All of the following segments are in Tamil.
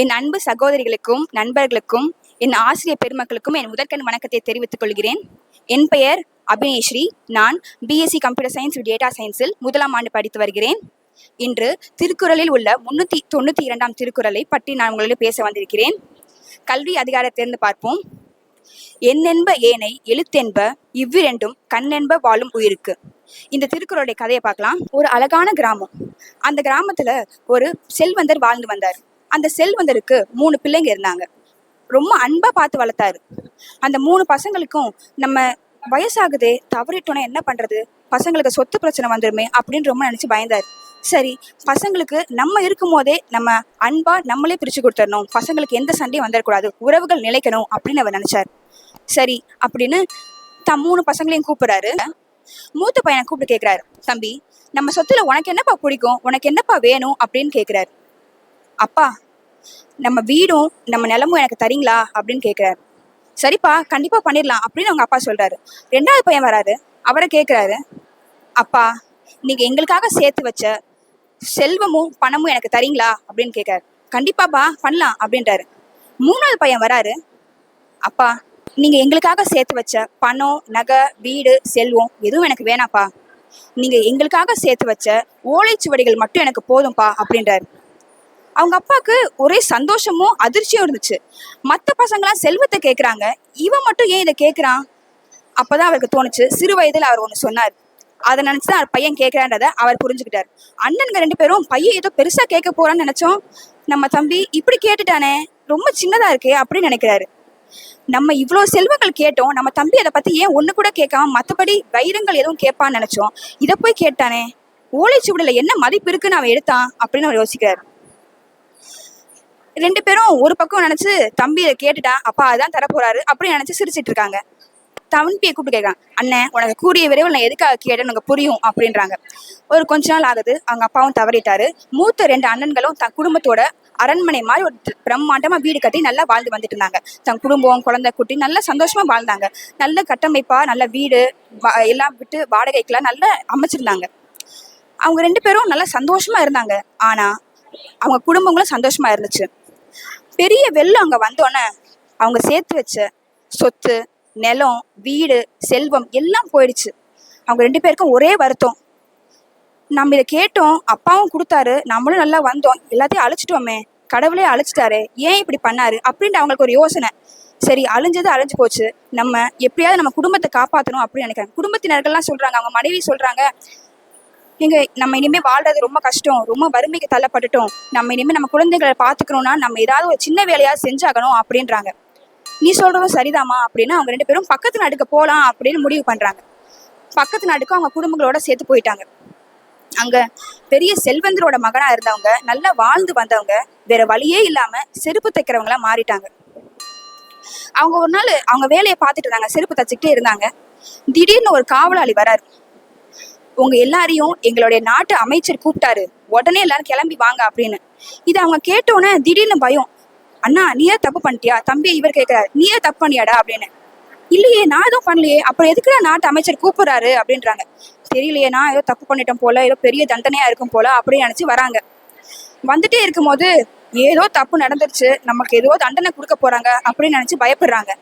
என் அன்பு சகோதரிகளுக்கும் நண்பர்களுக்கும் என் ஆசிரியர் பெருமக்களுக்கும் என் முதற்கண் வணக்கத்தை தெரிவித்துக் கொள்கிறேன். என் பெயர் அபினேஸ்ரீ நான் பிஎஸ்சி கம்ப்யூட்டர் சயின்ஸ் டேட்டா சயின்ஸில் முதலாம் ஆண்டு படித்து வருகிறேன். இன்று திருக்குறளில் உள்ள முன்னூற்றி தொண்ணூற்றி இரண்டாம் திருக்குறளை பற்றி நான் உங்களிடம் பேச வந்திருக்கிறேன். கல்வி அதிகாரத்திலிருந்து பார்ப்போம். என்னென்ப ஏனை எழுத்தென்ப இவ்விரண்டும் கண்ணென்ப வாழும் உயிருக்கு. இந்த திருக்குறளுடைய கதையை பார்க்கலாம். ஒரு அழகான கிராமம். அந்த கிராமத்துல ஒரு செல்வந்தர் வாழ்ந்து வந்தார். அந்த செல்வந்தருக்கு மூணு பிள்ளைங்க இருந்தாங்க. ரொம்ப அன்பா பார்த்து வளர்த்தாரு. அந்த மூணு பசங்களுக்கும் நம்ம வயசாகுதே தவறிட்டோன்னா என்ன பண்றது? பசங்களுக்கு சொத்து பிரச்சனை வந்துருமே அப்படின்னு ரொம்ப நினைச்சு பயந்தாரு. சரி பசங்களுக்கு நம்ம இருக்கும் போதே நம்ம அன்பா நம்மளே பிரிச்சு கொடுத்துடணும். பசங்களுக்கு எந்த சண்டையும் வந்துடக்கூடாது உறவுகள் நிலைக்கணும் அப்படின்னு அவர் நினைச்சார். சரி அப்படின்னு தம் மூணு பசங்களையும் கூப்பிடுறாரு. மூத்த பையனை கூப்பிட்டு கேட்கிறாரு தம்பி நம்ம சொத்துல உனக்கு என்னப்பா பிடிக்கும்? உனக்கு என்னப்பா வேணும்? அப்படின்னு கேட்கிறாரு அப்பா நம்ம வீடும் நம்ம நிலமும் எனக்கு தரீங்களா? அப்படின்னு கேட்குறாரு சரிப்பா கண்டிப்பாக பண்ணிடலாம் அப்படின்னு அவங்க அப்பா சொல்கிறாரு ரெண்டாவது பையன் வராரு. அவரை கேட்குறாரு அப்பா நீங்கள் எங்களுக்காக சேர்த்து வச்ச செல்வமும் பணமும் எனக்கு தரீங்களா? அப்படின்னு கேட்குறாரு கண்டிப்பாப்பா பண்ணலாம் அப்படின்றாரு. மூணாவது பையன் வராரு. அப்பா நீங்கள் எங்களுக்காக சேர்த்து வச்ச பணம் நகை வீடு செல்வம் எதுவும் எனக்கு வேணாப்பா. நீங்கள் எங்களுக்காக சேர்த்து வச்ச ஓலைச்சுவடிகள் மட்டும் எனக்கு போதும்ப்பா அப்படின்றாரு. அவங்க அப்பாவுக்கு ஒரே சந்தோஷமும் அதிர்ச்சியும் இருந்துச்சு. மற்ற பசங்களாம் செல்வத்தை கேட்குறாங்க இவன் மட்டும் ஏன் இதை கேட்குறான் அப்போதான் அவருக்கு தோணுச்சு. சிறு வயதில் அவர் ஒன்று சொன்னார். அதை நினச்சி தான் பையன் கேட்குறான்றத அவர் புரிஞ்சுக்கிட்டார். அண்ணனுங்க ரெண்டு பேரும் பையன் ஏதோ பெருசாக கேட்க போகிறான்னு நினச்சோம். நம்ம தம்பி இப்படி கேட்டுட்டானே ரொம்ப சின்னதாக இருக்கே அப்படின்னு நினைக்கிறாரு. நம்ம இவ்வளோ செல்வங்கள் கேட்டோம். நம்ம தம்பி அதை பற்றி ஏன் ஒன்று கூட கேட்காம மற்றபடி வைரங்கள் எதுவும் கேட்பான்னு நினச்சோம். இதை போய் கேட்டானே ஓலைச்சுவடியில என்ன மதிப்பு இருக்குன்னு அவன் எடுத்தான் அப்படின்னு அவர் யோசிக்கிறார். ரெண்டு பேரும் ஒரு பக்கம் நினைச்சு தம்பி இதை கேட்டுட்டான் அப்பா அதான் தரப்போறாரு அப்படின்னு நினைச்சு சிரிச்சிட்டு இருக்காங்க. தம்பியை கூப்பிட்டு கேட்கான் அண்ணன் உனக்கு கூடிய விரைவில் நான் எதுக்காக கேட்டேன்னு உனக்கு புரியும் அப்படின்றாங்க. ஒரு கொஞ்ச நாள் ஆகுது அவங்க அப்பாவும் தவறிட்டாரு. மூத்த ரெண்டு அண்ணன்களும் தன் குடும்பத்தோட அரண்மனை மாதிரி ஒரு பிரம்மாண்டமா வீடு கட்டி நல்லா வாழ்ந்து வந்துட்டு இருந்தாங்க. தன் குடும்பம் குழந்தை குட்டி நல்லா சந்தோஷமா வாழ்ந்தாங்க. நல்ல கட்டமைப்பா நல்ல வீடு வா- எல்லாம் விட்டு வாடகைக்கெல்லாம் நல்லா அமைச்சிருந்தாங்க. அவங்க ரெண்டு பேரும் நல்லா சந்தோஷமா இருந்தாங்க. ஆனா அவங்க குடும்பங்களும் சந்தோஷமா இருந்துச்சு. பெரிய வெள்ளம் அங்க வந்தோடனே அவங்க சேர்த்து வச்ச சொத்து நிலம் வீடு செல்வம் எல்லாம் போயிடுச்சு. அவங்க ரெண்டு பேருக்கும் ஒரே வருத்தம். நம்ம இதை கேட்டோம் அப்பாவும் கொடுத்தாரு நம்மளும் நல்லா வந்தோம் எல்லாத்தையும் அழைச்சிட்டோமே கடவுளே அழைச்சிட்டாரு ஏன் இப்படி பண்ணாரு அப்படின்ட்டு அவங்களுக்கு ஒரு யோசனை. சரி அழிஞ்சது அழிஞ்சு போச்சு. நம்ம எப்படியாவது நம்ம குடும்பத்தை காப்பாற்றணும் அப்படின்னு நினைக்கிறேன். குடும்பத்தினர்கள்லாம் சொல்றாங்க அவங்க மனைவி சொல்றாங்க எங்க நம்ம இனிமே வாழ்றது ரொம்ப கஷ்டம். ரொம்ப வறுமைக்கு தள்ளப்பட்டுட்டோம். நம்ம இனிமே நம்ம குழந்தைகளை பாத்துக்கணும்னா நம்ம ஏதாவது ஒரு சின்ன வேலையா செஞ்சாகணும் அப்படின்றாங்க. நீ சொல்றதும் சரிதாம்மா அப்படின்னு அவங்க ரெண்டு பேரும் பக்கத்து நாட்டுக்கு போகலாம் அப்படின்னு முடிவு பண்றாங்க. பக்கத்து நாட்டுக்கு அவங்க குடும்பங்களோட சேர்த்து போயிட்டாங்க. அங்க பெரிய செல்வந்தரோட மகனா இருந்தவங்க நல்லா வாழ்ந்து வந்தவங்க வேற வழியே இல்லாம செருப்பு தைக்கிறவங்களா மாறிட்டாங்க. அவங்க ஒரு நாள் அவங்க வேலையை பார்த்துட்டு இருந்தாங்க. செருப்பு தச்சுக்கிட்டே இருந்தாங்க. திடீர்னு ஒரு காவலாளி வராரு. உங்க எல்லாரையும் எங்களுடைய நாட்டு அமைச்சர் கூப்பிட்டாரு. உடனே எல்லாரும் கிளம்பி வாங்க அப்படின்னு. இது அவங்க கேட்டோன்னே திடீர்னு பயம். அண்ணா நீயே தப்பு பண்ணிட்டியா? தம்பி இவர் கேட்கிறாரு நீயே தப்பு பண்ணியாடா? அப்படின்னு. இல்லையே நான் எதுவும் பண்ணலையே. அப்புறம் எதுக்குடா நாட்டு அமைச்சர் கூப்பிடுறாரு? அப்படின்றாங்க. தெரியலையே நான் ஏதோ தப்பு பண்ணிட்டேன் போல. ஏதோ பெரிய தண்டனையா இருக்கும் போல. அப்படின்னு நினைச்சு வராங்க. வந்துட்டே இருக்கும்போது ஏதோ தப்பு நடந்துருச்சு. நமக்கு ஏதோ தண்டனை கொடுக்க போறாங்க. அப்படின்னு நினைச்சு பயப்படுறாங்க.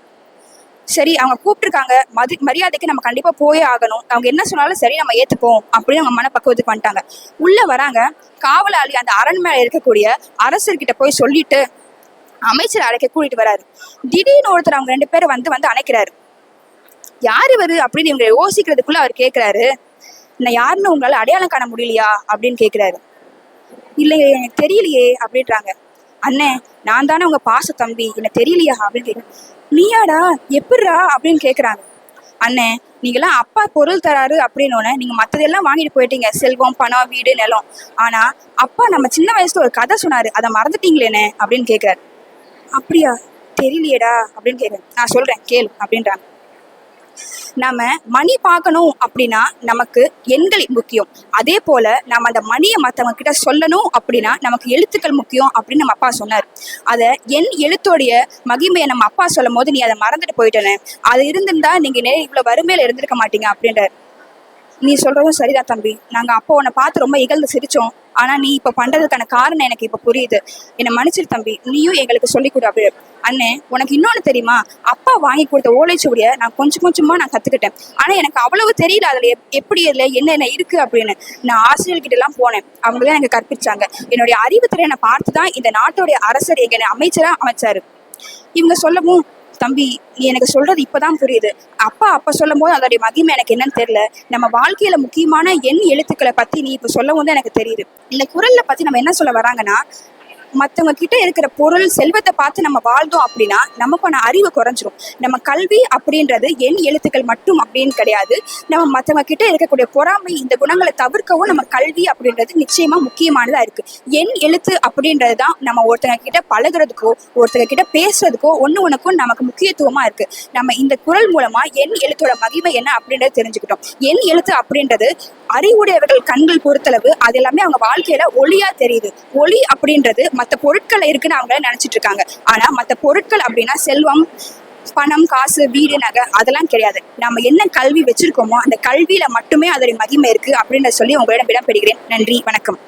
சரி அவங்க கூப்பிட்டுருக்காங்க. மதி மரியாதைக்கு நம்ம கண்டிப்பாக போயே ஆகணும். அவங்க என்ன சொன்னாலும் சரி நம்ம ஏற்றுப்போம் அப்படின்னு அவங்க மனப்பக்குவத்துக்கு வந்துட்டாங்க. உள்ளே வராங்க. காவலாளி அந்த அரண்மனை இருக்கக்கூடிய அரசர்கிட்ட போய் சொல்லிட்டு அமைச்சர் அழைக்க கூட்டிட்டு வராரு. திடீர்னு ஒருத்தர் அவங்க ரெண்டு பேரும் வந்து வந்து அணைக்கிறாரு. யார் இவர் அப்படின்னு இவங்க யோசிக்கிறதுக்குள்ள அவர் கேட்குறாரு நான் யாருன்னு உங்களால் அடையாளம் காண முடியலையா? அப்படின்னு கேட்குறாரு இல்லையே எனக்கு தெரியலையே அப்படின்றாங்க. அண்ணே நான் தானே உங்க பாச தம்பி என்ன தெரியலையா அப்படின்னு கேட்குறேன் நீயாடா எப்படிரா அப்படின்னு கேட்குறாங்க அண்ணே நீங்களாம் அப்பா பொருள் தராரு அப்படின்னோடனே நீங்க மத்ததெல்லாம் வாங்கிட்டு போயிட்டீங்க. செல்வம் பணம் வீடு நிலம். ஆனா அப்பா நம்ம சின்ன வயசுல ஒரு கதை சொன்னாரு. அதை மறந்துட்டீங்களேனே அப்படின்னு கேட்குறாரு அப்படியா? தெரியலையேடா அப்படின்னு கேட்குறேன் நான் சொல்றேன் கேளு அப்படின்றாங்க. நம்ம மணி பார்க்கணும் அப்படின்னா நமக்கு எண்கள் முக்கியம். அதே போல நம்ம அந்த மணியை மற்றவங்க கிட்ட சொல்லணும் அப்படின்னா நமக்கு எழுத்துக்கள் முக்கியம் அப்படின்னு நம்ம அப்பா சொன்னார். அதை என் எழுத்தோடைய மகிமையை நம்ம அப்பா சொல்லும் போது நீ அதை மறந்துட்டு போயிட்டேனே. அது இருந்திருந்தா நீங்க இவ்வளோ இவ்வளவு வறுமையில இருந்திருக்க மாட்டீங்க அப்படின்றார். நீ சொல்றதும் சரிதான் தம்பி. நாங்க அப்போ உன்னை பார்த்து ரொம்ப இகழ்ந்து சிரிச்சோம். ஆனா நீ இப்ப பண்றதுக்கான காரணம் எனக்கு இப்ப புரியுது. என்னை மன்னிச்சிரு தம்பி. நீயும் எங்களுக்கு சொல்லி கொடு அப்படி அண்ணே உனக்கு இன்னொன்னு தெரியுமா? அப்பா வாங்கி கொடுத்த ஓலைச்சுவடிய நான் கொஞ்சம் கொஞ்சமா நான் கத்துக்கிட்டேன். ஆனா எனக்கு அவ்வளவு தெரியல அதுல எப்படி இதுல என்னென்ன இருக்கு அப்படின்னு. நான் ஆசிரியர்கிட்ட எல்லாம் போனேன். அவங்க தான் எனக்கு கற்பிச்சாங்க. என்னுடைய அறிவு திறனை பார்த்து தான் இந்த நாட்டுடைய அரசர் எங்களை அமைச்சரா அமைச்சாரு. இவங்க சொல்லவும் தம்பி நீ எனக்கு சொல்றது இப்பதான் புரியுது. அப்பா அப்ப சொல்லும் போது அதோடைய மகிமை எனக்கு என்னன்னு தெரியல. நம்ம வாழ்க்கையில முக்கியமான எண் எழுத்துக்களை பத்தி நீ இப்ப சொல்லவும் தான் எனக்கு தெரியுது. இந்த குரல்ல பத்தி நம்ம என்ன சொல்ல வராங்கன்னா மற்றவங்க கிட்ட இருக்கிற பொருள் செல்வத்தை பார்த்து நம்ம வாழ்ந்தோம் அப்படின்னா நமக்கான அறிவு குறைஞ்சிரும். நம்ம கல்வி அப்படின்றது எண் எழுத்துக்கள் மட்டும் அப்படின்னு கிடையாது. நம்ம மற்றவங்க கிட்ட இருக்கக்கூடிய பொறாமை இந்த குணங்களை தவிர்க்கவும் நம்ம கல்வி அப்படின்றது நிச்சயமா முக்கியமானதா இருக்கு. எண் எழுத்து அப்படின்றது தான் நம்ம ஒருத்தங்க கிட்ட பழகுறதுக்கோ ஒருத்தங்க கிட்ட பேசுறதுக்கோ ஒன்று ஒன்றுக்கும் நமக்கு முக்கியத்துவமா இருக்கு. நம்ம இந்த குரல் மூலமா எண் எழுத்தோட மகிமை என்ன அப்படின்றத தெரிஞ்சுக்கிட்டோம். எண் எழுத்து அப்படின்றது அறிவுடையவர்கள் கண்கள் பொறுத்தளவு அது எல்லாமே அவங்க வாழ்க்கையில ஒளியா தெரியுது. ஒளி அப்படின்றது மற்ற பொருட்கள் இருக்குன்னு அவங்கள நினைச்சிட்டு இருக்காங்க. ஆனா மற்ற பொருட்கள் அப்படின்னா செல்வம் பணம் காசு வீடு நகை அதெல்லாம் கிடையாது. நம்ம என்ன கல்வி வச்சிருக்கோமோ அந்த கல்வியில மட்டுமே அதோடைய மகிமை இருக்கு அப்படின்னு சொல்லி உங்களிடம் விடம் பெறுகிறேன் நன்றி வணக்கம்.